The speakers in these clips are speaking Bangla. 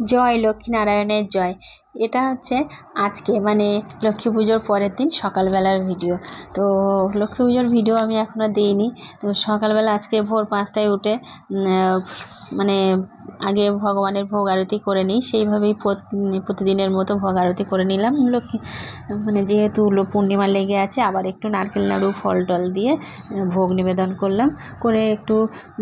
জয় লক্ষ্মী নারায়ণের জয়। এটা হচ্ছে আজকে মানে লক্ষ্মী পুজোর পরের দিন সকালবেলার ভিডিও তো লক্ষ্মী পুজোর ভিডিও আমি এখনও দিইনি। তো সকালবেলা আজকে ভোর পাঁচটায় উঠে মানে আগে ভগবানের ভোগ আরতি করে নিই। সেইভাবেই প্রতিদিনের মতো ভোগ আরতি করে নিলাম। লক্ষ্মী মানে যেহেতু পূর্ণিমা লেগে আছে, আবার একটু নারকেল নাড়ু, ফল টল দিয়ে ভোগ নিবেদন করলাম। করে একটু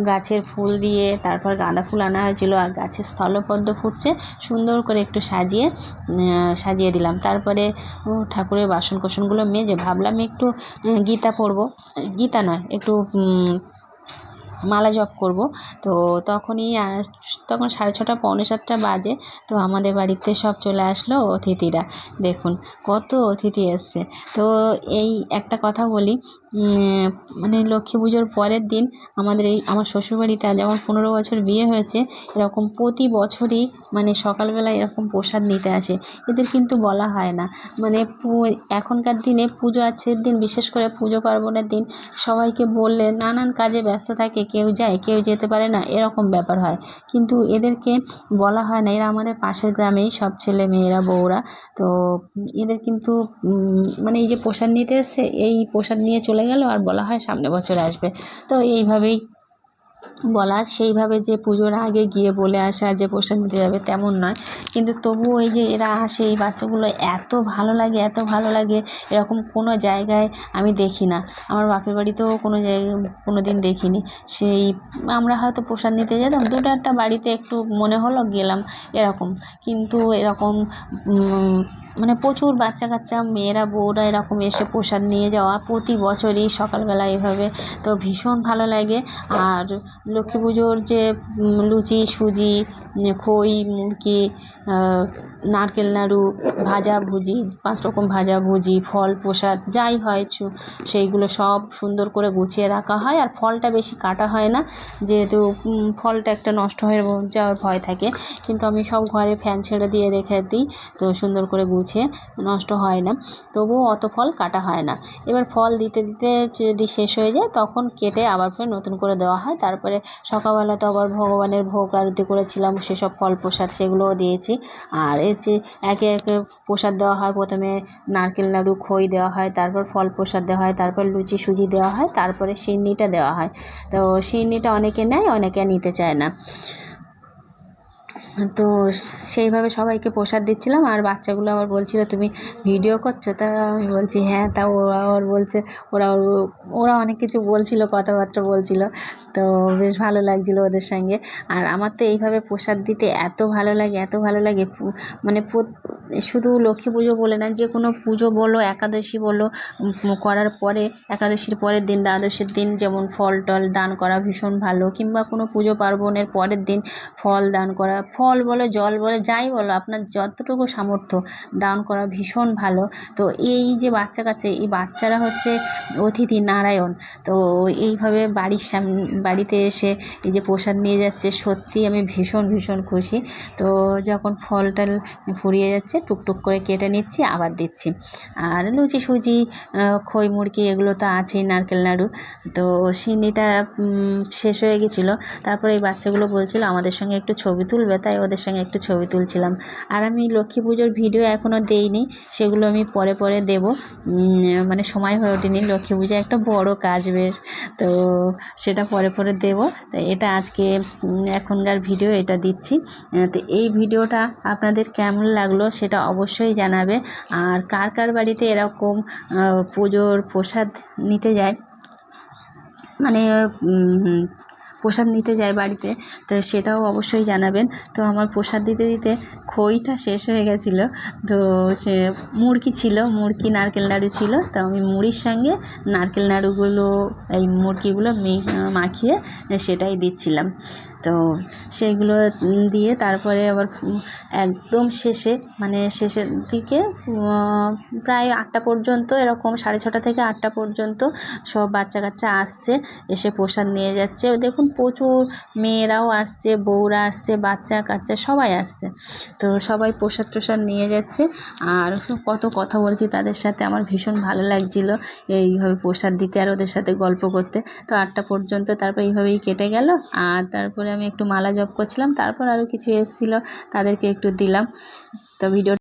গাছের ফুল দিয়ে, তারপর গাঁদা ফুল আনা হয়েছিল, আর গাছের স্থলপদ্ম ফুটছে। সুন্দর করে একটু সাজিয়ে সাজিয়ে দিলাম। তারপরে ঠাকুরের বাসন কোসনগুলো মেজে ভাবলাম একটু গীতা পড়ব। গীতা নয়, একটু মালা জপ করব। তো তখনই তখন সাড়ে ছটা, পৌনে সাতটা বাজে। তো আমাদের বাড়িতে সব চলে আসলো অতিথিরা। দেখুন, কত অতিথি এসছে। তো এই একটা কথা বলি মানে লক্ষ্মী পুজোর পরের দিন আমাদের এই, আমার শ্বশুরবাড়িতে আমার পনেরো বছর বিয়ে হয়েছে। এরকম প্রতি বছরই মানে সকালবেলা এরকম প্রসাদ নিতে আসে। এদের কিন্তু বলা হয় না। মানে এখনকার দিনে পুজো আছে দিন, বিশেষ করে পুজো পার্বণের দিন, সবাইকে বললে নানান কাজে ব্যস্ত থাকে, কেউ যায়, কেউ যেতে পারে না, এরকম ব্যাপার হয়। কিন্তু এদেরকে বলা হয় না। এরা আমাদের পাশের গ্রামেই সব ছেলে মেয়েরা, বউরা। তো এদের কিন্তু মানে এই যে প্রসাদ নিতে এসছে, এই প্রসাদ নিয়ে চলে গেল, আর বলা হয় সামনে বছর আসবে। তো এইভাবেই বলা সেইভাবে যে পুজোর আগে গিয়ে বলে আসা, যে প্রসাদ নিতে যাবে তেমন নয়। কিন্তু তবুও ওই যে এরা আসে, এই বাচ্চাগুলো এত ভালো লাগে, এত ভালো লাগে, এরকম কোনো জায়গায় আমি দেখি না। আমার বাপের বাড়িতেও কোনো জায়গায় কোনো দিন দেখিনি। সেই আমরা হয়তো প্রসাদ নিতে যেতাম দুটো একটা বাড়িতে একটু মনে হলো গেলাম এরকম। কিন্তু এরকম মানে প্রচুর বাচ্চা কাচ্চা, মেয়েরা, বউরা এরকম এসে প্রসাদ নিয়ে যাওয়া প্রতি বছরই সকালবেলা এভাবে। তো ভীষণ ভালো লাগে। আর লক্ষ্মী পুজোর যে লুচি, সুজি খই মুরকি নারকেল, নাড়ু, ভাজা ভুজি, পাঁচ রকম ভাজা ভুজি, ফল, প্রসাদ, যাই হয় সেইগুলো সব সুন্দর করে গুছিয়ে রাখা হয়। আর ফলটা বেশি কাটা হয় না, যেহেতু ফলটা একটা নষ্ট হয়ে যাওয়ার ভয় থাকে। কিন্তু আমি সব ঘরে ফ্যান ছেড়ে দিয়ে রেখে দিই, তো সুন্দর করে গুছিয়ে নষ্ট হয় না। তবুও অত ফল কাটা হয় না। এবার ফল দিতে দিতে যদি শেষ হয়ে যায়, তখন কেটে আবার ফের নতুন করে দেওয়া হয়। তারপরে সকালবেলা তো আবার ভগবানের ভোগ আরতি করেছিলাম সেসব ফল প্রসাদ সেগুলোও দিয়েছি। আর এর যে একে একে প্রসাদ দেওয়া হয়, প্রথমে নারকেল নাড়ু খই দেওয়া হয়, তারপর ফল প্রসাদ দেওয়া হয়, তারপর লুচি, সুজি দেওয়া হয়, তারপরে সিন্নিটা দেওয়া হয়। তো সিন্নিটা অনেকে নেয়, অনেকে নিতে চায় না। তো সেইভাবে সবাইকে প্রসাদ দিচ্ছিলাম আর বাচ্চাগুলো আবার বলছিল, তুমি ভিডিও করছ? তা আমি বলছি হ্যাঁ। তা ওরা আবার বলছে, ওরা ওরা অনেক কিছু বলছিল, কথাবার্তা বলছিল। তো বেশ ভালো লাগছিল ওদের সঙ্গে। আর আমার তো এইভাবে প্রসাদ দিতে এত ভালো লাগে, এত ভালো লাগে। মানে শুধু লক্ষ্মী পুজো বলে না, যে কোনো পুজো বলো, একাদশী বলো করার পরে, একাদশীর পরের দিন, দ্বাদশীর দিন যেমন ফল টল দান করা ভীষণ ভালো, কিংবা কোনো পুজো পার্বণের পরের দিন ফল দান করা ফল বলো, জল বলো, যাই বলো, আপনার যতটুকু সামর্থ্য, দান করা ভীষণ ভালো। তো এই যে বাচ্চা কাচ্চা, এই বাচ্চারা হচ্ছে অতিথি নারায়ণ। তো এইভাবে বাড়ির সামনে বাড়িতে এসে এই যে প্রসাদ নিয়ে যাচ্ছে সত্যি আমি ভীষণ ভীষণ খুশি। তো যখন ফল টল ফুরিয়ে যাচ্ছে, টুকটুক করে কেটে নিচ্ছি, আবার দিচ্ছি। আর লুচি, সুজি খই মুড়কি এগুলো তো আছেই, নারকেল, নাড়ু। তো সিন্নিটা শেষ হয়ে গেছিল। তারপরে এই বাচ্চাগুলো বলছিল, আমাদের সঙ্গে একটু ছবি তুলবে তাই ওদের সঙ্গে একটু ছবি তুলছিলাম। আর আমি লক্ষ্মী পুজোর ভিডিও এখনও দেইনি, সেগুলো আমি পরে পরে দেব। মানে সময় হয়ে ওঠেনি, লক্ষ্মী পুজো একটা বড় কাজ বেশ। তো সেটা পরে পরে দেব। তো এটা আজকে এখনকার ভিডিও এটা দিচ্ছি। তো এই ভিডিওটা আপনাদের কেমন লাগল সেটা অবশ্যই জানাবে। আর কার কার বাড়িতে এরকম পুজোর প্রসাদ নিতে যায়? মানে প্রসাদ নিতে যায় বাড়িতে, তো সেটাও অবশ্যই জানাবেন। তো আমার প্রসাদ দিতে দিতে খইটা শেষ হয়ে গেছিল, তো সে মুড়কি ছিল মুড়কি নারকেল নাড়ু ছিল, তো আমি মুড়ির সঙ্গে নারকেল নাড়ুগুলো, এই মুরগিগুলো মাখিয়ে সেটাই দিচ্ছিলাম। তো সেইগুলো দিয়ে তারপরে আবার একদম শেষে মানে শেষের দিকে প্রায় আটটা পর্যন্ত, এরকম সাড়ে ছটা থেকে আটটা পর্যন্ত সব বাচ্চা কাচ্চা আসছে, এসে প্রসাদ নিয়ে যাচ্ছে। দেখুন প্রচুর মেয়েরাও আসছে, বউরা আসছে, বাচ্চা কাচ্চা সবাই আসছে। তো সবাই প্রসাদ টসাদ নিয়ে যাচ্ছে। আর কত কথা বলছি তাদের সাথে, আমার ভীষণ ভালো লাগছিল এইভাবে প্রসাদ দিতে আর ওদের সাথে গল্প করতে। তো আটটা পর্যন্ত তারপর এইভাবেই কেটে গেল। আর তারপরে আমি একটু মালা জপ করছিলাম, তারপর আরও কিছু এসেছিল, তাদেরকে একটু দিলাম। তো ভিডিও